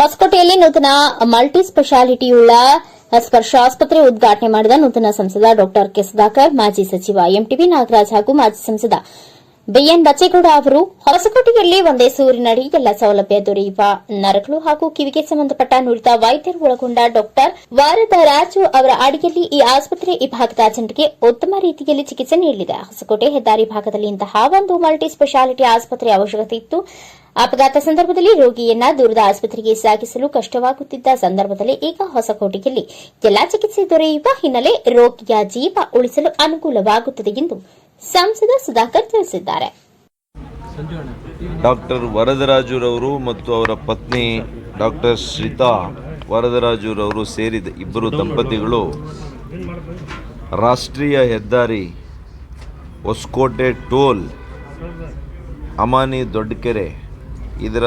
ಹೊಸಕೋಟೆಯಲ್ಲಿ ನೂತನ ಮಲ್ಟಿ ಸ್ಪೆಷಾಲಿಟಿಯುಳ್ಳ ಸ್ಪರ್ಶ ಆಸ್ಪತ್ರೆ ಉದ್ಘಾಟನೆ ಮಾಡಿದ ನೂತನ ಸಂಸದ ಡಾ ಕೆ ಸುಧಾಕರ್, ಮಾಜಿ ಸಚಿವ ಎಂಟಿಬಿ ನಾಗರಾಜ್ ಹಾಗೂ ಮಾಜಿ ಸಂಸದ ಬಿಎನ್ ಬಚ್ಚೇಗೌಡ ಅವರು. ಹೊಸಕೋಟೆಯಲ್ಲಿ ಒಂದೇ ಸೂರಿನಡಿ ಎಲ್ಲ ಸೌಲಭ್ಯ ದೊರೆಯುವ ನರಗಳು ಹಾಗೂ ಕಿವಿಗೆ ಸಂಬಂಧಪಟ್ಟ ನುರಿತ ವೈದ್ಯರು ಒಳಗೊಂಡ ಡಾಕ್ಟರ್ ವಾರದರಾಜು ಅವರ ಅಡಿಯಲ್ಲಿ ಈ ಆಸ್ಪತ್ರೆ ಈ ಭಾಗದ ಜನರಿಗೆ ಉತ್ತಮ ರೀತಿಯಲ್ಲಿ ಚಿಕಿತ್ಸೆ ನೀಡಲಿದೆ. ಹೊಸಕೋಟೆ ಹೆದ್ದಾರಿ ಭಾಗದಲ್ಲಿ ಇಂತಹ ಒಂದು ಮಲ್ಟಿ ಸ್ಪೆಷಾಲಿಟಿ ಆಸ್ಪತ್ರೆ ಅವಶ್ಯಕತೆ ಇತ್ತು. ಅಪಘಾತ ಸಂದರ್ಭದಲ್ಲಿ ರೋಗಿಯನ್ನ ದೂರದ ಆಸ್ಪತ್ರೆಗೆ ಸಾಗಿಸಲು ಕಷ್ಟವಾಗುತ್ತಿದ್ದ ಸಂದರ್ಭದಲ್ಲಿ ಈಗ ಹೊಸಕೋಟೆಯಲ್ಲಿ ಎಲ್ಲಾ ಚಿಕಿತ್ಸೆ ದೊರೆಯುವ ಹಿನ್ನೆಲೆ ರೋಗಿಯ ಜೀವ ಉಳಿಸಲು ಅನುಕೂಲವಾಗುತ್ತದೆ ಎಂದು ಸಂಸದ ಸುಧಾಕರ್ ತಿಳಿಸಿದ್ದಾರೆ. ಡಾಕ್ಟರ್ ವರದರಾಜುರವರು ಮತ್ತು ಅವರ ಪತ್ನಿ ಡಾಕ್ಟರ್ ಶ್ರೀತಾ ವರದರಾಜುರವರು ಸೇರಿದ ಇಬ್ಬರು ದಂಪತಿಗಳು ರಾಷ್ಟ್ರೀಯ ಹೆದ್ದಾರಿ ಹೊಸಕೋಟೆ ಟೋಲ್ ಅಮಾನಿ ದೊಡ್ಡಕೆರೆ ಇದರ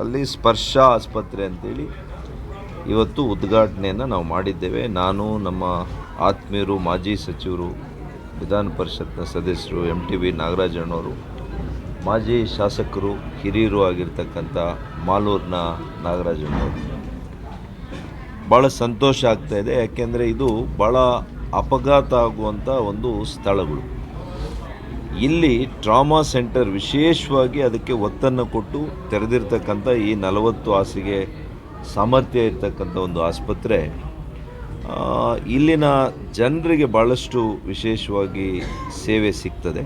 ಅಲ್ಲಿ ಸ್ಪರ್ಶ ಆಸ್ಪತ್ರೆ ಅಂತೇಳಿ ಇವತ್ತು ಉದ್ಘಾಟನೆಯನ್ನು ನಾವು ಮಾಡಿದ್ದೇವೆ. ನಾನು, ನಮ್ಮ ಆತ್ಮೀಯರು, ಮಾಜಿ ಸಚಿವರು, ವಿಧಾನ ಪರಿಷತ್ನ ಸದಸ್ಯರು ಎಂ ಟಿ ವಿ ನಾಗರಾಜಣ್ಣವರು, ಮಾಜಿ ಶಾಸಕರು, ಹಿರಿಯರು ಆಗಿರ್ತಕ್ಕಂಥ ಮಾಲೂರಿನ ನಾಗರಾಜಣ್ಣವರು. ಭಾಳ ಸಂತೋಷ ಆಗ್ತಾಯಿದೆ ಯಾಕೆಂದರೆ ಇದು ಭಾಳ ಅಪಘಾತ ಆಗುವಂಥ ಒಂದು ಸ್ಥಳಗಳು. ಇಲ್ಲಿ ಟ್ರಾಮಾ ಸೆಂಟರ್ ವಿಶೇಷವಾಗಿ ಅದಕ್ಕೆ ಒತ್ತನ್ನು ಕೊಟ್ಟು ತೆರೆದಿರ್ತಕ್ಕಂಥ ಈ ನಲವತ್ತು ಹಾಸಿಗೆ ಸಾಮರ್ಥ್ಯ ಇರತಕ್ಕಂಥ ಒಂದು ಆಸ್ಪತ್ರೆ. ಇಲ್ಲಿನ ಜನರಿಗೆ ಭಾಳಷ್ಟು ವಿಶೇಷವಾಗಿ ಸೇವೆ ಸಿಗ್ತದೆ.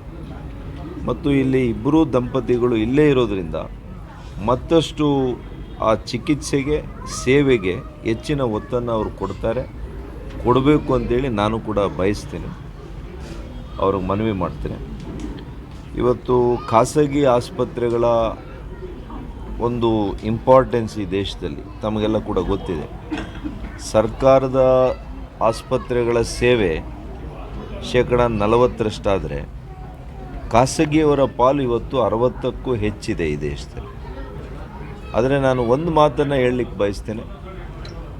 ಮತ್ತು ಇಲ್ಲಿ ಇಬ್ಬರೂ ದಂಪತಿಗಳು ಇಲ್ಲೇ ಇರೋದರಿಂದ ಮತ್ತಷ್ಟು ಆ ಚಿಕಿತ್ಸೆಗೆ, ಸೇವೆಗೆ ಹೆಚ್ಚಿನ ಒತ್ತನ್ನು ಅವರು ಕೊಡ್ತಾರೆ. ಕೊಡಬೇಕು ಅಂತೇಳಿ ನಾನು ಕೂಡ ಬಯಸ್ತೇನೆ. ಅವ್ರಿಗೆ ಮನವಿ ಮಾಡ್ತೇನೆ. ಇವತ್ತು ಖಾಸಗಿ ಆಸ್ಪತ್ರೆಗಳ ಒಂದು ಇಂಪಾರ್ಟೆನ್ಸ್ ಈ ದೇಶದಲ್ಲಿ, ತಮಗೆಲ್ಲ ಕೂಡ ಗೊತ್ತಿದೆ. ಸರ್ಕಾರದ ಆಸ್ಪತ್ರೆಗಳ ಸೇವೆ ಶೇಕಡ ನಲವತ್ತರಷ್ಟಾದರೆ, ಖಾಸಗಿಯವರ ಪಾಲು ಇವತ್ತು ಅರವತ್ತಕ್ಕೂ ಹೆಚ್ಚಿದೆ ಈ ದೇಶದಲ್ಲಿ. ಆದರೆ ನಾನು ಒಂದು ಮಾತನ್ನು ಹೇಳಲಿಕ್ಕೆ ಬಯಸ್ತೇನೆ,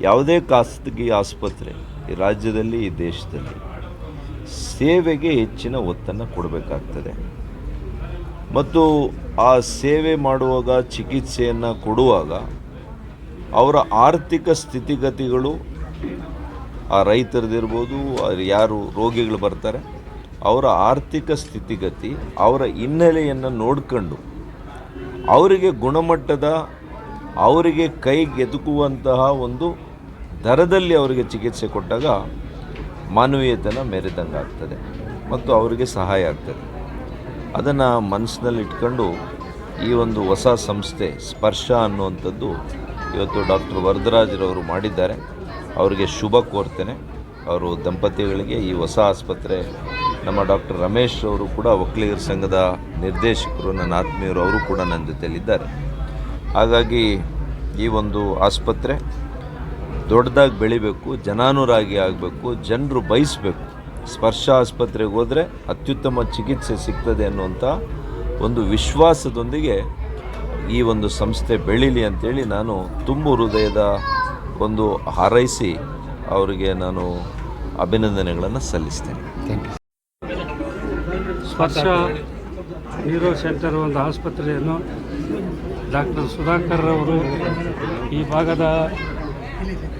ಯಾವುದೇ ಖಾಸಗಿ ಆಸ್ಪತ್ರೆ ಈ ರಾಜ್ಯದಲ್ಲಿ, ಈ ದೇಶದಲ್ಲಿ ಸೇವೆಗೆ ಹೆಚ್ಚಿನ ಒತ್ತನ್ನು ಕೊಡಬೇಕಾಗ್ತದೆ. ಮತ್ತು ಆ ಸೇವೆ ಮಾಡುವಾಗ ಚಿಕಿತ್ಸೆಯನ್ನು ಕೊಡುವಾಗ ಅವರ ಆರ್ಥಿಕ ಸ್ಥಿತಿಗತಿಗಳು, ಆ ರೈತರದಿರ್ಬೋದು ಯಾರು ರೋಗಿಗಳು ಬರ್ತಾರೆ, ಅವರ ಆರ್ಥಿಕ ಸ್ಥಿತಿಗತಿ, ಅವರ ಹಿನ್ನೆಲೆಯನ್ನು ನೋಡ್ಕೊಂಡು ಅವರಿಗೆ ಗುಣಮಟ್ಟದ, ಅವರಿಗೆ ಕೈಗೆದುಕುವಂತಹ ಒಂದು ದರದಲ್ಲಿ ಅವರಿಗೆ ಚಿಕಿತ್ಸೆ ಕೊಟ್ಟಾಗ ಮಾನವೀಯತೆನ ಮೆರೆದಂಗೆ ಆಗ್ತದೆ ಮತ್ತು ಅವರಿಗೆ ಸಹಾಯ ಆಗ್ತದೆ. ಅದನ್ನು ಮನಸ್ಸಿನಲ್ಲಿಟ್ಕೊಂಡು ಈ ಒಂದು ಹೊಸ ಸಂಸ್ಥೆ ಸ್ಪರ್ಶ ಅನ್ನುವಂಥದ್ದು ಇವತ್ತು ಡಾಕ್ಟರ್ ವರದರಾಜರವರು ಮಾಡಿದ್ದಾರೆ. ಅವರಿಗೆ ಶುಭ ಕೋರ್ತೇನೆ. ಅವರು ದಂಪತಿಗಳಿಗೆ ಈ ಹೊಸ ಆಸ್ಪತ್ರೆ, ನಮ್ಮ ಡಾಕ್ಟರ್ ರಮೇಶ್ ಅವರು ಕೂಡ ಒಕ್ಕಲಿಗರ ಸಂಘದ ನಿರ್ದೇಶಕರು, ನನ್ನ ಆತ್ಮೀಯರು, ಅವರು ಕೂಡ ನನ್ನ ಜೊತೆಯಲ್ಲಿದ್ದಾರೆ. ಹಾಗಾಗಿ ಈ ಒಂದು ಆಸ್ಪತ್ರೆ ದೊಡ್ಡದಾಗಿ ಬೆಳಿಬೇಕು, ಜನಾನುರಾಗಿ ಆಗಬೇಕು, ಜನರು ಬಯಸಬೇಕು. ಸ್ಪರ್ಶ ಆಸ್ಪತ್ರೆಗೆ ಹೋದರೆ ಅತ್ಯುತ್ತಮ ಚಿಕಿತ್ಸೆ ಸಿಗ್ತದೆ ಅನ್ನುವಂಥ ಒಂದು ವಿಶ್ವಾಸದೊಂದಿಗೆ ಈ ಒಂದು ಸಂಸ್ಥೆ ಬೆಳೀಲಿ ಅಂತೇಳಿ ನಾನು ತುಂಬು ಹೃದಯದ ಒಂದು ಹಾರೈಸಿ ಅವರಿಗೆ ನಾನು ಅಭಿನಂದನೆಗಳನ್ನು ಸಲ್ಲಿಸ್ತೇನೆ. ಸ್ಪರ್ಶ ನ್ಯೂರೋ ಸೆಂಟರ್ ಒಂದು ಆಸ್ಪತ್ರೆಯನ್ನು ಡಾಕ್ಟರ್ ಸುಧಾಕರ್ ಅವರು ಈ ಭಾಗದ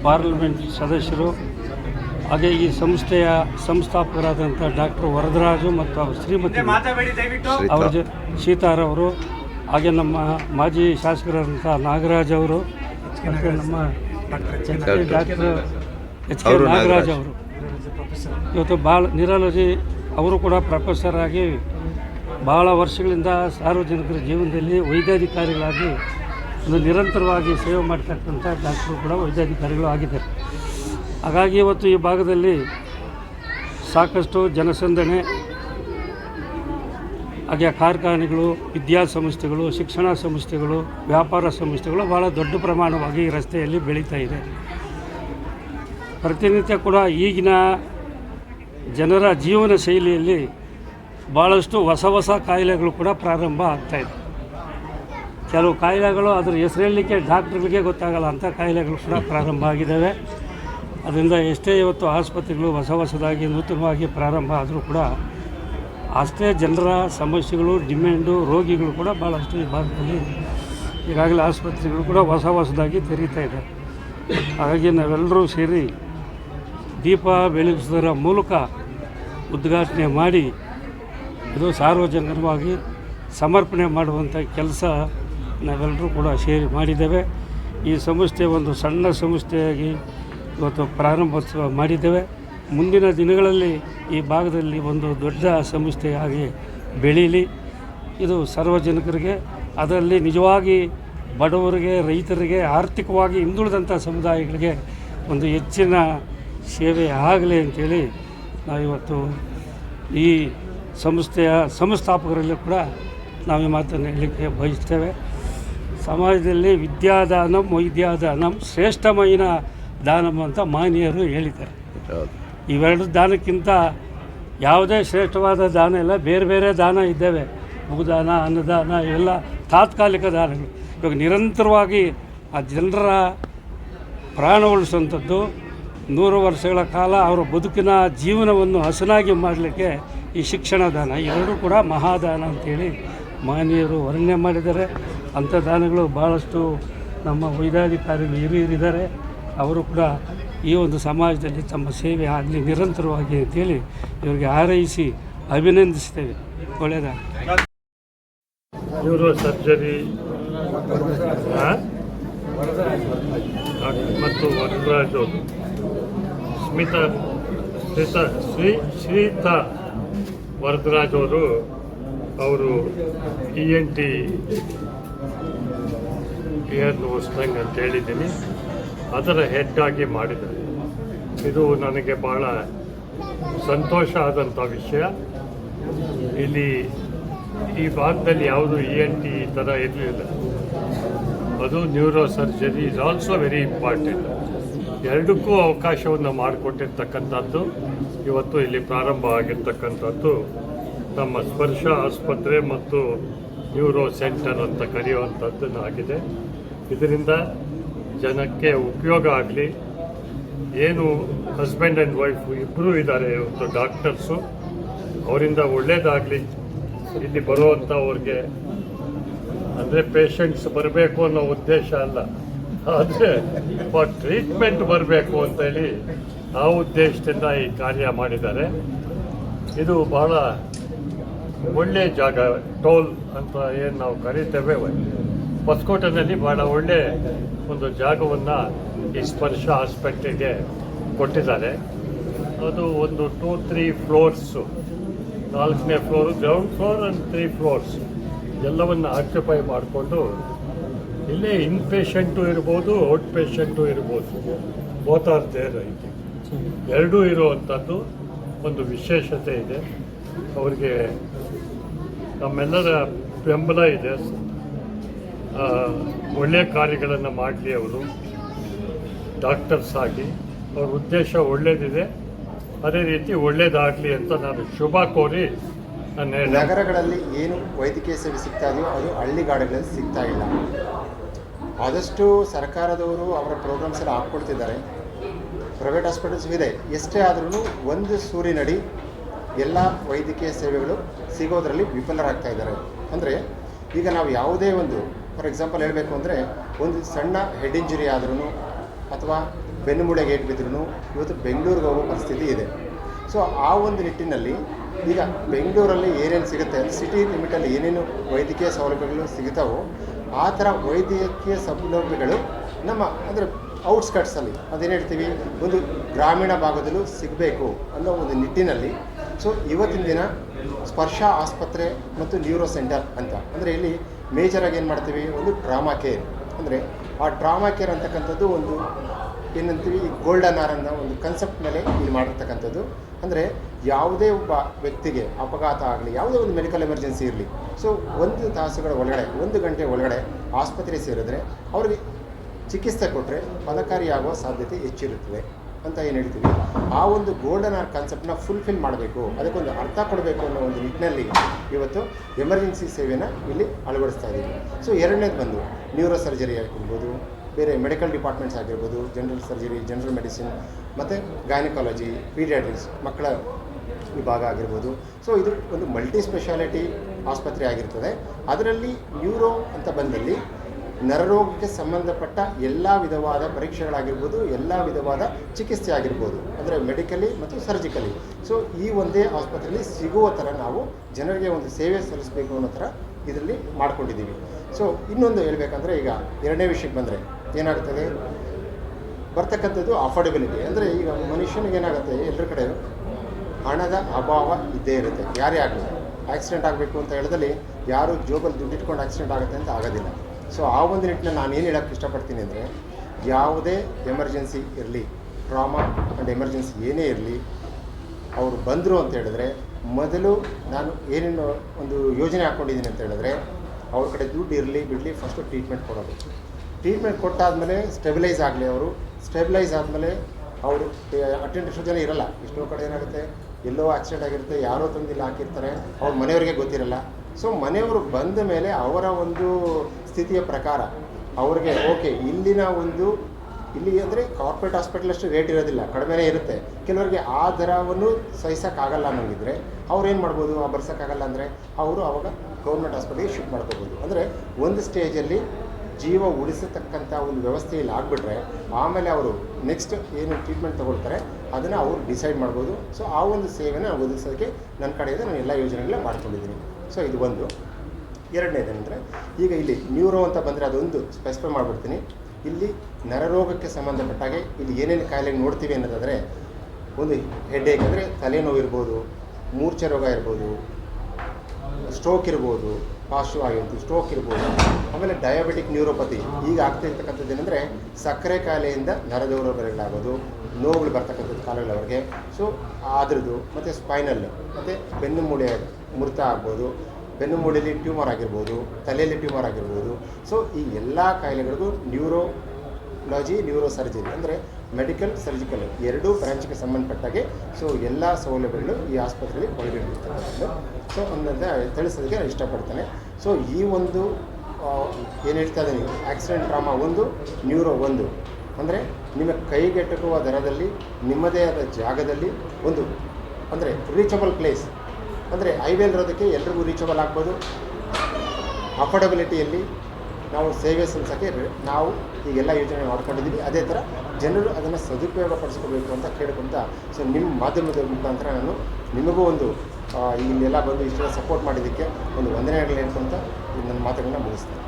ಪಾರ್ಲಿಮೆಂಟ್ ಸದಸ್ಯರು ಹಾಗೆ ಈ ಸಂಸ್ಥೆಯ ಸಂಸ್ಥಾಪಕರಾದಂಥ ಡಾಕ್ಟರ್ ವರದರಾಜು ಮತ್ತು ಅವ್ರ ಶ್ರೀಮತಿ ಅವರ ಜೊ ಸೀತಾರವರು ಹಾಗೆ ನಮ್ಮ ಮಾಜಿ ಶಾಸಕರಾದಂಥ ನಾಗರಾಜ್ ಅವರು ಮತ್ತು ನಮ್ಮ ಡಾಕ್ಟರ್ ಎಚ್ ಕೆ ಅವರು ನಾಗರಾಜ್. ನಾಗರಾಜ್. ಅವರು. ಇವತ್ತು ಭಾಳ ನಿರಾಲಜಿ ಅವರು ಕೂಡ ಪ್ರೊಫೆಸರ್ ಆಗಿ ಭಾಳ ವರ್ಷಗಳಿಂದ ಸಾರ್ವಜನಿಕರ ಜೀವನದಲ್ಲಿ ವೈದ್ಯಾಧಿಕಾರಿಗಳಾಗಿ ಒಂದು ನಿರಂತರವಾಗಿ ಸೇವೆ ಮಾಡ್ತಕ್ಕಂಥ ಡಾಕ್ಟರು ಕೂಡ ವೈದ್ಯಾಧಿಕಾರಿಗಳು ಆಗಿದ್ದಾರೆ. ಹಾಗಾಗಿ ಇವತ್ತು ಈ ಭಾಗದಲ್ಲಿ ಸಾಕಷ್ಟು ಜನಸಂದಣಿ, ಹಾಗೆ ಕಾರ್ಖಾನೆಗಳು ವಿದ್ಯಾಸಂಸ್ಥೆಗಳು ಶಿಕ್ಷಣ ಸಂಸ್ಥೆಗಳು, ವ್ಯಾಪಾರ ಸಂಸ್ಥೆಗಳು ಭಾಳ ದೊಡ್ಡ ಪ್ರಮಾಣವಾಗಿ ಈ ರಸ್ತೆಯಲ್ಲಿ ಬೆಳೀತಾ ಇದೆ. ಪ್ರತಿನಿತ್ಯ ಕೂಡ ಈಗಿನ ಜನರ ಜೀವನ ಶೈಲಿಯಲ್ಲಿ ಭಾಳಷ್ಟು ಹೊಸ ಹೊಸ ಕಾಯಿಲೆಗಳು ಕೂಡ ಪ್ರಾರಂಭ ಆಗ್ತಾಯಿದೆ ಕೆಲವು ಕಾಯಿಲೆಗಳು ಅದರ ಹೆಸರು ಹೇಳಲಿಕ್ಕೆ ಡಾಕ್ಟ್ರುಗಳಿಗೆ ಗೊತ್ತಾಗಲ್ಲ ಅಂಥ ಕಾಯಿಲೆಗಳು ಕೂಡ ಪ್ರಾರಂಭ ಆಗಿದ್ದಾವೆ. ಅದರಿಂದ ಎಷ್ಟೇ ಇವತ್ತು ಆಸ್ಪತ್ರೆಗಳು ಹೊಸ ಹೊಸದಾಗಿ ನೂತನವಾಗಿ ಪ್ರಾರಂಭ ಆದರೂ ಕೂಡ ಅಷ್ಟೇ ಜನರ ಸಮಸ್ಯೆಗಳು ಡಿಮ್ಯಾಂಡು ರೋಗಿಗಳು ಕೂಡ ಭಾಳಷ್ಟು ಈ ಭಾಗದಲ್ಲಿ ಈಗಾಗಲೇ ಆಸ್ಪತ್ರೆಗಳು ಕೂಡ ಹೊಸ ಹೊಸದಾಗಿ ತೆರೀತಾ ಇದೆ. ಹಾಗಾಗಿ ನಾವೆಲ್ಲರೂ ಸೇರಿ ದೀಪ ಬೆಳಗಿಸೋದರ ಮೂಲಕ ಉದ್ಘಾಟನೆ ಮಾಡಿ, ಇದು ಸಾರ್ವಜನಿಕವಾಗಿ ಸಮರ್ಪಣೆ ಮಾಡುವಂಥ ಕೆಲಸ ನಾವೆಲ್ಲರೂ ಕೂಡ ಸೇರಿ ಮಾಡಿದ್ದೇವೆ. ಈ ಸಂಸ್ಥೆ ಒಂದು ಸಣ್ಣ ಸಂಸ್ಥೆಯಾಗಿ ಇವತ್ತು ಪ್ರಾರಂಭೋತ್ಸವ ಮಾಡಿದ್ದೇವೆ. ಮುಂದಿನ ದಿನಗಳಲ್ಲಿ ಈ ಭಾಗದಲ್ಲಿ ಒಂದು ದೊಡ್ಡ ಸಂಸ್ಥೆಯಾಗಿ ಬೆಳೀಲಿ. ಇದು ಸಾರ್ವಜನಿಕರಿಗೆ, ಅದರಲ್ಲಿ ನಿಜವಾಗಿ ಬಡವರಿಗೆ, ರೈತರಿಗೆ, ಆರ್ಥಿಕವಾಗಿ ಹಿಂದುಳಿದಂಥ ಸಮುದಾಯಗಳಿಗೆ ಒಂದು ಹೆಚ್ಚಿನ ಸೇವೆ ಆಗಲಿ ಅಂತೇಳಿ ನಾವಿವತ್ತು ಈ ಸಂಸ್ಥೆಯ ಸಂಸ್ಥಾಪಕರಲ್ಲಿ ಕೂಡ ನಾವು ಈ ಮಾತನ್ನು ಹೇಳಲಿಕ್ಕೆ ಬಯಸ್ತೇವೆ. ಸಮಾಜದಲ್ಲಿ ವಿದ್ಯಾದಾನಂ, ವೈದ್ಯಾದಾನಂ ಶ್ರೇಷ್ಠಮೈನ ದಾನಂ ಅಂತ ಮಾನ್ಯರು ಹೇಳಿದ್ದಾರೆ. ಇವೆರಡು ದಾನಕ್ಕಿಂತ ಯಾವುದೇ ಶ್ರೇಷ್ಠವಾದ ದಾನ ಇಲ್ಲ. ಬೇರೆ ಬೇರೆ ದಾನ ಇದ್ದಾವೆ. ಭೂದಾನ ಅನ್ನದಾನ ಇವೆಲ್ಲ ತಾತ್ಕಾಲಿಕ ದಾನಗಳು. ಇವಾಗ ನಿರಂತರವಾಗಿ ಆ ಜನರ ಪ್ರಾಣ ಉಳಿಸುವಂಥದ್ದು ನೂರು ವರ್ಷಗಳ ಕಾಲ ಅವರ ಬದುಕಿನ ಜೀವನವನ್ನು ಹಸನಾಗಿ ಮಾಡಲಿಕ್ಕೆ ಈ ಶಿಕ್ಷಣ ದಾನ. ಎರಡೂ ಕೂಡ ಮಹಾದಾನ ಅಂತೇಳಿ ಮಾನ್ಯರು ವರ್ಣನೆ ಮಾಡಿದ್ದಾರೆ. ಅಂಥ ದಾನಗಳು ಭಾಳಷ್ಟು ನಮ್ಮ ವೈದ್ಯಾಧಿಕಾರಿಗಳು ಹಿರಿಯರಿದ್ದಾರೆ. ಅವರು ಕೂಡ ಈ ಒಂದು ಸಮಾಜದಲ್ಲಿ ತಮ್ಮ ಸೇವೆ ಆಗಲಿ ನಿರಂತರವಾಗಿ ಅಂತೇಳಿ ಇವರಿಗೆ ಹಾರೈಸಿ ಅಭಿನಂದಿಸ್ತೇವೆ. ಒಳ್ಳೆಯದಾಗಲಿ ನ್ಯೂರೋ ಸರ್ಜರಿ ಮತ್ತು ವರದರಾಜ್ ಸ್ಮಿತಾ ಶ್ರೀತಾ ಶ್ರೀ, ಶ್ರೀತಾ ವರದರಾಜ್ ಅವರು ಅವರು ಇ ಎನ್ ಟಿ ಕೇರ್ ನೋಸ್ದಂಗ್ ಅಂತ ಹೇಳಿದ್ದೀನಿ. ಅದರ ಹೆಡ್ ಆಗಿ ಮಾಡಿದ್ದಾರೆ. ಇದು ನನಗೆ ಭಾಳ ಸಂತೋಷ ಆದಂಥ ವಿಷಯ. ಇಲ್ಲಿ ಈ ಭಾಗದಲ್ಲಿ ಯಾವುದು ಇ ಎನ್ ಟಿ ಈ ಥರ ಇರಲಿಲ್ಲ ಅದು neuro surgery is also very important ಎರಡಕ್ಕೂ ಅವಕಾಶವನ್ನು ಮಾಡಿಕೊಟ್ಟಿರ್ತಕ್ಕಂಥದ್ದು ಇವತ್ತು ಇಲ್ಲಿ ಪ್ರಾರಂಭ ಆಗಿರ್ತಕ್ಕಂಥದ್ದು. ನಮ್ಮ ಸ್ಪರ್ಶ ಆಸ್ಪತ್ರೆ ಮತ್ತು ನ್ಯೂರೋ ಸೆಂಟರ್ ಅಂತ ಕರೆಯುವಂಥದ್ದನ್ನು ಆಗಿದೆ ಇದರಿಂದ ಜನಕ್ಕೆ ಉಪಯೋಗ ಆಗಲಿ, ಏನು ಹಸ್ಬೆಂಡ್ ಆ್ಯಂಡ್ ವೈಫ್ ಇಬ್ಬರೂ ಇದ್ದಾರೆ ಇವತ್ತು ಡಾಕ್ಟರ್ಸು ಅವರಿಂದ ಒಳ್ಳೇದಾಗಲಿ, ಇಲ್ಲಿ ಬರುವಂಥವ್ರಿಗೆ ಅಂದರೆ ಪೇಷಂಟ್ಸ್ ಬರಬೇಕು ಅನ್ನೋ ಉದ್ದೇಶ ಅಲ್ಲ. ಆದರೆ ಟ್ರೀಟ್ಮೆಂಟ್ ಬರಬೇಕು ಅಂತೇಳಿ ಆ ಉದ್ದೇಶದಿಂದ ಈ ಕಾರ್ಯ ಮಾಡಿದ್ದಾರೆ. ಇದು ಬಹಳ ಒಳ್ಳೆಯ ಜಾಗ ಟೋಲ್ ಅಂತ ಏನು ನಾವು ಕರಿತೇವೆ. ಹೊಸಕೋಟೆನಲ್ಲಿ ಬಹಳ ಒಳ್ಳೆ ಒಂದು ಜಾಗವನ್ನು ಈ ಸ್ಪರ್ಶ ಆಸ್ಪತ್ರೆಗೆ ಕೊಟ್ಟಿದ್ದಾರೆ. ಅದು ಒಂದು ಟೂ ತ್ರೀ ಫ್ಲೋರ್ಸು ನಾಲ್ಕನೇ floor ground floor and three floors ಎಲ್ಲವನ್ನು ಆಕ್ಯುಪೈ ಮಾಡಿಕೊಂಡು ಇಲ್ಲೇ ಇನ್ ಪೇಷಂಟು ಇರ್ಬೋದು. ಔಟ್ ಪೇಷಂಟು ಇರ್ಬೋದು ಬೋತ್ ಆರ್ ಎರಡೂ ಇರುವಂಥದ್ದು ಒಂದು ವಿಶೇಷತೆ ಇದೆ. ಅವರಿಗೆ ನಮ್ಮೆಲ್ಲರ ಬೆಂಬಲ ಇದೆ. ಒಳ್ಳೆಯ ಕಾರ್ಯಗಳನ್ನು ಮಾಡಲಿ ಅವರು. ಡಾಕ್ಟರ್ಸ್ ಆಗಿ. ಅವ್ರ ಉದ್ದೇಶ ಒಳ್ಳೇದಿದೆ. ಅದೇ ರೀತಿ ಒಳ್ಳೇದಾಗಲಿ ಅಂತ ನಾನು ಶುಭ ಕೋರಿ ನಾನು ನಗರಗಳಲ್ಲಿ ಏನು ವೈದ್ಯಕೀಯ ಸೇವೆ ಸಿಗ್ತಾ ಇದೆಯೋ ಅದು ಹಳ್ಳಿಗಾಡುಗಳಲ್ಲಿ ಸಿಗ್ತಾ ಇಲ್ಲ. ಆದಷ್ಟು ಸರ್ಕಾರದವರು ಅವರ ಪ್ರೋಗ್ರಾಮ್ಸ್ ಎಲ್ಲ ಹಾಕ್ಕೊಳ್ತಿದ್ದಾರೆ ಪ್ರೈವೇಟ್ ಹಾಸ್ಪಿಟಲ್ಸ್ ಇದೆ. ಎಷ್ಟೇ ಆದ್ರೂ ಒಂದು ಸೂರಿನಡಿ ಎಲ್ಲ ವೈದ್ಯಕೀಯ ಸೇವೆಗಳು ಸಿಗೋದರಲ್ಲಿ ವಿಫಲರಾಗ್ತಾ ಇದ್ದಾರೆ. ಅಂದರೆ ಈಗ ನಾವು ಯಾವುದೇ ಒಂದು ಫಾರ್ ಎಕ್ಸಾಂಪಲ್ ಹೇಳಬೇಕು ಅಂದರೆ, ಒಂದು ಸಣ್ಣ ಹೆಡ್ ಇಂಜುರಿ ಆದ್ರೂ ಅಥವಾ ಬೆನ್ನುಮೂಳೆಗೆ ಏಟ್ ಬಿದ್ರೂ ಇವತ್ತು ಬೆಂಗಳೂರಿಗೆ ಹೋಗೋ ಪರಿಸ್ಥಿತಿ ಇದೆ. ಸೊ ಆ ಒಂದು ನಿಟ್ಟಿನಲ್ಲಿ ಈಗ ಬೆಂಗಳೂರಲ್ಲಿ ಏನೇನು ಸಿಗುತ್ತೆ ಅಂದರೆ ಸಿಟಿ ಲಿಮಿಟಲ್ಲಿ ಏನೇನು ವೈದ್ಯಕೀಯ ಸೌಲಭ್ಯಗಳು ಸಿಗುತ್ತವೋ ಆ ಥರ ವೈದ್ಯಕೀಯ ಸೌಲಭ್ಯಗಳು ನಮ್ಮ ಅಂದರೆ ಔಟ್ಸ್ಕಟ್ಸಲ್ಲಿ ಅದೇನು ಹೇಳ್ತೀವಿ, ಒಂದು ಗ್ರಾಮೀಣ ಭಾಗದಲ್ಲೂ ಸಿಗಬೇಕು ಅನ್ನೋ ಒಂದು ನಿಟ್ಟಿನಲ್ಲಿ. ಸೊ ಇವತ್ತಿನ ದಿನ ಸ್ಪರ್ಶ ಆಸ್ಪತ್ರೆ ಮತ್ತು ನ್ಯೂರೋ ಸೆಂಟರ್ ಅಂತ. ಅಂದರೆ ಇಲ್ಲಿ ಮೇಜರಾಗಿ ಏನು ಮಾಡ್ತೀವಿ? ಒಂದು ಡ್ರಾಮಾ ಕೇರ್ ಅಂದರೆ ಆ ಡ್ರಾಮಾ ಕೇರ್ ಅಂತಕ್ಕಂಥದ್ದು ಒಂದು ಏನಂತೀವಿ? ಗೋಲ್ಡನ್ ಆರ್ ಅನ್ನೋ ಒಂದು ಕನ್ಸೆಪ್ಟ್ ಮೇಲೆ ಇಲ್ಲಿ ಮಾಡಿರ್ತಕ್ಕಂಥದ್ದು. ಅಂದರೆ ಯಾವುದೇ ಒಬ್ಬ ವ್ಯಕ್ತಿಗೆ ಅಪಘಾತ ಆಗಲಿ, ಯಾವುದೇ ಒಂದು ಮೆಡಿಕಲ್ ಎಮರ್ಜೆನ್ಸಿ ಇರಲಿ ಸೊ ಒಂದು ತಾಸುಗಳ ಒಳಗಡೆ, ಒಂದು ಗಂಟೆ ಒಳಗಡೆ ಆಸ್ಪತ್ರೆ ಸೇರಿದ್ರೆ ಅವ್ರಿಗೆ ಚಿಕಿತ್ಸೆ ಕೊಟ್ಟರೆ ಫಲಕಾರಿಯಾಗುವ ಸಾಧ್ಯತೆ ಹೆಚ್ಚಿರುತ್ತದೆ. ಅಂತ ಏನು ಹೇಳ್ತೀವಿ? ಆ ಒಂದು ಗೋಲ್ಡನ್ ಆರ್ ಕಾನ್ಸೆಪ್ಟ್ನ ಫುಲ್ಫಿಲ್ ಮಾಡಬೇಕು. ಅದಕ್ಕೊಂದು ಅರ್ಥ ಕೊಡಬೇಕು ಅನ್ನೋ ಒಂದು ನಿಟ್ಟಿನಲ್ಲಿ ಇವತ್ತು ಎಮರ್ಜೆನ್ಸಿ ಸೇವೆನ ಇಲ್ಲಿ ಅಳವಡಿಸ್ತಾ ಇದ್ದೀವಿ ಸೊ ಎರಡನೇದು ಬಂದು ನ್ಯೂರೋ ಸರ್ಜರಿ ಆಗಿರ್ಬೋದು, ಬೇರೆ ಮೆಡಿಕಲ್ ಡಿಪಾರ್ಟ್ಮೆಂಟ್ಸ್ ಆಗಿರ್ಬೋದು ಜನರಲ್ ಸರ್ಜರಿ ಜನರಲ್ ಮೆಡಿಸಿನ್ ಮತ್ತು ಗೈನಕಾಲಜಿ ಪೀಡಿಯಾಟ್ರಿಕ್ಸ್ ಮಕ್ಕಳ ವಿಭಾಗ ಆಗಿರ್ಬೋದು. ಸೊ ಇದು ಒಂದು ಮಲ್ಟಿ ಸ್ಪೆಷಾಲಿಟಿ ಆಸ್ಪತ್ರೆ ಆಗಿರ್ತದೆ. ಅದರಲ್ಲಿ ನ್ಯೂರೋ ಅಂತ ಬಂದಲ್ಲಿ ನರರೋಗಕ್ಕೆ ಸಂಬಂಧಪಟ್ಟ ಎಲ್ಲ ವಿಧವಾದ ಪರೀಕ್ಷೆಗಳಾಗಿರ್ಬೋದು, ಎಲ್ಲ ವಿಧವಾದ ಚಿಕಿತ್ಸೆ ಆಗಿರ್ಬೋದು, ಅಂದರೆ ಮೆಡಿಕಲಿ ಮತ್ತು ಸರ್ಜಿಕಲಿ ಸೊ ಈ ಒಂದೇ ಆಸ್ಪತ್ರೆಯಲ್ಲಿ ಸಿಗುವ ಥರ ನಾವು ಜನರಿಗೆ ಒಂದು ಸೇವೆ ಸಲ್ಲಿಸಬೇಕು ಅನ್ನೋ ಥರ ಇದರಲ್ಲಿ ಮಾಡ್ಕೊಂಡಿದ್ದೀವಿ. ಸೊ ಇನ್ನೊಂದು ಹೇಳ್ಬೇಕಂದ್ರೆ ಈಗ ಎರಡನೇ ವಿಷಯಕ್ಕೆ ಬಂದರೆ ಏನಾಗ್ತದೆ? ಬರ್ತಕ್ಕಂಥದ್ದು ಅಫೋರ್ಡೆಬಿಲಿಟಿ ಅಂದರೆ ಈಗ ಮನುಷ್ಯನಿಗೆ ಏನಾಗುತ್ತೆ? ಎಲ್ಲರ ಕಡೆ ಹಣದ ಅಭಾವ ಇದ್ದೇ ಇರುತ್ತೆ. ಯಾರೇ ಆಗಲಿ. ಆಕ್ಸಿಡೆಂಟ್ ಆಗಬೇಕು ಅಂತ ಹೇಳಿದಲ್ಲಿ ಯಾರು ಜೋಬಲ್ಲಿ ದುಡ್ಡಿಟ್ಕೊಂಡು ಆಕ್ಸಿಡೆಂಟ್ ಆಗುತ್ತೆ ಅಂತ ಆಗೋದಿಲ್ಲ. ಸೊ ಆ ಒಂದು ನಿಟ್ಟಿನಲ್ಲಿ ನಾನು ಏನು ಹೇಳೋಕ್ಕೆ ಇಷ್ಟಪಡ್ತೀನಿ ಅಂದರೆ, ಯಾವುದೇ ಎಮರ್ಜೆನ್ಸಿ ಇರಲಿ, ಟ್ರಾಮಾ ಆ್ಯಂಡ್ ಎಮರ್ಜೆನ್ಸಿ ಏನೇ ಇರಲಿ, ಅವರು ಬಂದರು ಅಂತ ಹೇಳಿದ್ರೆ, ಮೊದಲು ನಾನು ಏನೇನು ಒಂದು ಯೋಜನೆ ಹಾಕ್ಕೊಂಡಿದ್ದೀನಿ ಅಂತ ಹೇಳಿದ್ರೆ, ಅವ್ರ ಕಡೆ ದುಡ್ಡು ಇರಲಿ ಬಿಡಲಿ ಫಸ್ಟು ಟ್ರೀಟ್ಮೆಂಟ್ ಕೊಡೋದು. ಟ್ರೀಟ್ಮೆಂಟ್ ಕೊಟ್ಟಾದಮೇಲೆ ಸ್ಟೆಬಿಲೈಸ್ ಆಗಲಿ ಅವರು. ಸ್ಟೆಬಿಲೈಸ್ ಆದಮೇಲೆ ಅವರು ಅಟೆಂಡ್ ಎಷ್ಟೋ ಜನ ಇರಲ್ಲ. ಎಷ್ಟೋ ಕಡೆ ಏನಾಗುತ್ತೆ, ಎಲ್ಲೋ ಆಕ್ಸಿಡೆಂಟ್ ಆಗಿರುತ್ತೆ, ಯಾರೋ ತಂದಿಲ್ಲ ಹಾಕಿರ್ತಾರೆ. ಅವ್ರ ಮನೆಯವ್ರಿಗೆ ಗೊತ್ತಿರಲ್ಲ. ಸೊ ಮನೆಯವರು ಬಂದ ಮೇಲೆ ಅವರ ಒಂದು ಸ್ಥಿತಿಯ ಪ್ರಕಾರ ಅವ್ರಿಗೆ, ಓಕೆ, ಇಲ್ಲಿನ ಒಂದು, ಇಲ್ಲಿ ಅಂದರೆ ಕಾರ್ಪೊರೇಟ್ ಹಾಸ್ಪಿಟಲ್ ಅಷ್ಟು ರೇಟ್ ಇರೋದಿಲ್ಲ, ಕಡಿಮೆನೇ ಇರುತ್ತೆ. ಕೆಲವರಿಗೆ ಆ ದರವನ್ನು ಸಹಿಸೋಕ್ಕಾಗಲ್ಲ ಅನ್ನೋಂಗಿದ್ರೆ ಅವ್ರು ಏನು ಮಾಡ್ಬೋದು? ಆ ಬರ್ಸೋಕ್ಕಾಗಲ್ಲ ಅಂದರೆ ಅವರು ಅವಾಗ ಗೌರ್ಮೆಂಟ್ ಹಾಸ್ಪಿಟಲ್ಗೆ ಶಿಫ್ಟ್ ಮಾಡ್ಕೋಬೋದು. ಅಂದರೆ ಒಂದು ಸ್ಟೇಜಲ್ಲಿ ಜೀವ ಉಳಿಸತಕ್ಕಂಥ ಒಂದು ವ್ಯವಸ್ಥೆಯಲ್ಲಿ ಆಗಿಬಿಟ್ರೆ ಆಮೇಲೆ ಅವರು ನೆಕ್ಸ್ಟ್ ಏನು ಟ್ರೀಟ್ಮೆಂಟ್ ತೊಗೊಳ್ತಾರೆ, ಅದನ್ನು ಅವರು ಡಿಸೈಡ್ ಮಾಡ್ಬೋದು. ಸೊ ಆ ಒಂದು ಸೇವೆನ ಒದಗಿಸೋದಕ್ಕೆ ನನ್ನ ಕಡೆಯಿಂದ ನಾನು ಎಲ್ಲ ಯೋಜನೆಗಳನ್ನ ಮಾಡ್ಕೊಂಡಿದ್ದೀನಿ. ಸೊ ಇದು ಒಂದು. ಎರಡನೇದಂದರೆ ಈಗ ಇಲ್ಲಿ ನ್ಯೂರೋ ಅಂತ ಬಂದರೆ ಅದೊಂದು ಸ್ಪೆಸಿಫೈ ಮಾಡಿಬಿಡ್ತೀನಿ. ಇಲ್ಲಿ ನರರೋಗಕ್ಕೆ ಸಂಬಂಧಪಟ್ಟಾಗೆ ಇಲ್ಲಿ ಏನೇನು ಕಾಯಿಲೆ ನೋಡ್ತೀವಿ ಅನ್ನೋದಾದರೆ, ಒಂದು ಹೆಡ್ ಏಕ್ ಅಂದರೆ ತಲೆನೋವು ಇರ್ಬೋದು, ಮೂರ್ಛೆ ರೋಗ ಇರ್ಬೋದು ಸ್ಟ್ರೋಕ್ ಇರ್ಬೋದು ಪಾರ್ಶ್ವವಾಯುವಂತು ಸ್ಟ್ರೋಕ್ ಇರ್ಬೋದು, ಆಮೇಲೆ ಡಯಾಬಿಟಿಕ್ ನ್ಯೂರೋಪತಿ ಈಗ ಆಗ್ತಾ ಇರ್ತಕ್ಕಂಥದ್ದು ಏನಂದರೆ, ಸಕ್ಕರೆ ಕಾಯಿಲೆಯಿಂದ ನರದೌರೋಗಗಳಾಗೋದು ನೋವುಗಳು ಬರ್ತಕ್ಕಂಥದ್ದು ಕಾಲಗಳವರೆಗೆ ಸೊ ಅದ್ರದ್ದು ಮತ್ತು ಸ್ಪೈನಲ್ ಮತ್ತು ಬೆನ್ನು ಮೂಳೆ, ಮುರಿತ ಆಗ್ಬೋದು ಬೆನ್ನು ಮೂಳೆಯಲ್ಲಿ ಟ್ಯೂಮರ್ ಆಗಿರ್ಬೋದು, ತಲೆಯಲ್ಲಿ ಟ್ಯೂಮರ್ ಆಗಿರ್ಬೋದು. ಸೊ ಈ ಎಲ್ಲ ಕಾಯಿಲೆಗಳಿಗೂ ನ್ಯೂರೋಲಾಜಿ ನ್ಯೂರೋ ಸರ್ಜರಿ ಅಂದರೆ ಮೆಡಿಕಲ್ ಸರ್ಜಿಕಲ್ ಎರಡೂ ಬ್ರಾಂಚ್ಗೆ ಸಂಬಂಧಪಟ್ಟಾಗೆ ಸೊ ಎಲ್ಲ ಸೌಲಭ್ಯಗಳು ಈ ಆಸ್ಪತ್ರೆಯಲ್ಲಿ ಒಳಗೊಂಡಿರ್ತಕ್ಕಂಥದ್ದು. ಸೊ ಒಂದಂತೆ ತಿಳಿಸೋದಕ್ಕೆ ನಾನು ಇಷ್ಟಪಡ್ತೇನೆ. ಸೊ ಈ ಒಂದು ಏನು ಹೇಳ್ತಾ ಇದ್ದೀನಿ? ಆಕ್ಸಿಡೆಂಟ್ ಡ್ರಾಮಾ ಒಂದು ನ್ಯೂರೋ ಒಂದು. ಅಂದರೆ ನಿಮ್ಮ ಕೈಗೆಟಕುವ ದರದಲ್ಲಿ, ನಿಮ್ಮದೇ ಆದ ಜಾಗದಲ್ಲಿ ಒಂದು, ಅಂದರೆ ರೀಚಬಲ್ ಪ್ಲೇಸ್ ಅಂದರೆ ಹೈವೇಲಿರೋದಕ್ಕೆ ಎಲ್ರಿಗೂ ರೀಚಬಲ್ ಆಗ್ಬೋದು. ಅಫೋರ್ಡಬಿಲಿಟಿಯಲ್ಲಿ ನಾವು ಸೇವೆ ಸಲ್ಲಿಸೋಕ್ಕೆ ನಾವು ಈಗೆಲ್ಲ ಯೋಜನೆ ಮಾಡ್ಕೊಂಡಿದ್ದೀವಿ ಅದೇ ಥರ ಜನರು ಅದನ್ನು ಸದುಪಯೋಗ ಪಡಿಸ್ಕೋಬೇಕು ಅಂತ ಕೇಳ್ಕೊಂತ ಸೊ ನಿಮ್ಮ ಮಾಧ್ಯಮದ ಮುಖಾಂತರ ನಾನು ನಿಮಗೂ ಒಂದು ಇಲ್ಲೆಲ್ಲ ಬಂದು ಇಷ್ಟೆಲ್ಲ ಸಪೋರ್ಟ್ ಮಾಡಿದ್ದಕ್ಕೆ ಒಂದು ವಂದನೆಗಳು ಹೇಳ್ಕೊಂತ ನನ್ನ ಮಾತುಗಳನ್ನ ಮುಗಿಸ್ತೇನೆ.